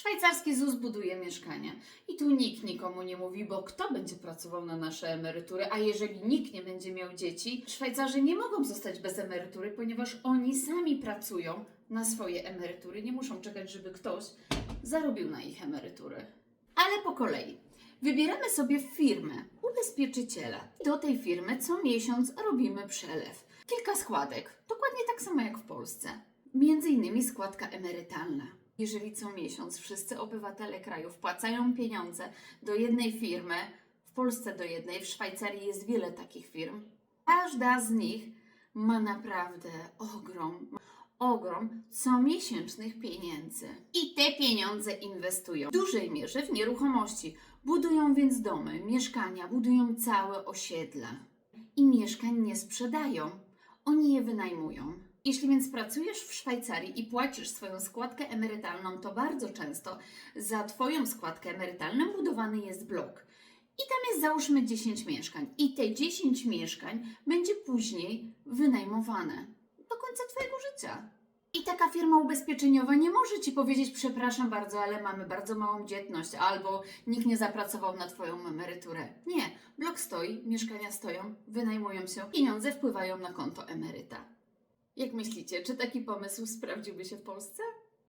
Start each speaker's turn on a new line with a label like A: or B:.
A: Szwajcarski ZUS buduje mieszkania. I tu nikt nikomu nie mówi, bo kto będzie pracował na nasze emerytury? A jeżeli nikt nie będzie miał dzieci, Szwajcarzy nie mogą zostać bez emerytury, ponieważ oni sami pracują na swoje emerytury. Nie muszą czekać, żeby ktoś zarobił na ich emerytury. Ale po kolei. Wybieramy sobie firmę, ubezpieczyciela. Do tej firmy co miesiąc robimy przelew. Kilka składek, dokładnie tak samo jak w Polsce. Między innymi składka emerytalna. Jeżeli co miesiąc wszyscy obywatele kraju wpłacają pieniądze do jednej firmy, w Polsce do jednej, w Szwajcarii jest wiele takich firm, każda z nich ma naprawdę ogrom, ogrom comiesięcznych pieniędzy. I te pieniądze inwestują w dużej mierze w nieruchomości. Budują więc domy, mieszkania, budują całe osiedla. I mieszkań nie sprzedają, oni je wynajmują. Jeśli więc pracujesz w Szwajcarii i płacisz swoją składkę emerytalną, to bardzo często za Twoją składkę emerytalną budowany jest blok. I tam jest załóżmy 10 mieszkań. I te 10 mieszkań będzie później wynajmowane do końca Twojego życia. I taka firma ubezpieczeniowa nie może Ci powiedzieć, przepraszam bardzo, ale mamy bardzo małą dzietność, albo nikt nie zapracował na Twoją emeryturę. Nie, blok stoi, mieszkania stoją, wynajmują się, pieniądze wpływają na konto emeryta. Jak myślicie, czy taki pomysł sprawdziłby się w Polsce?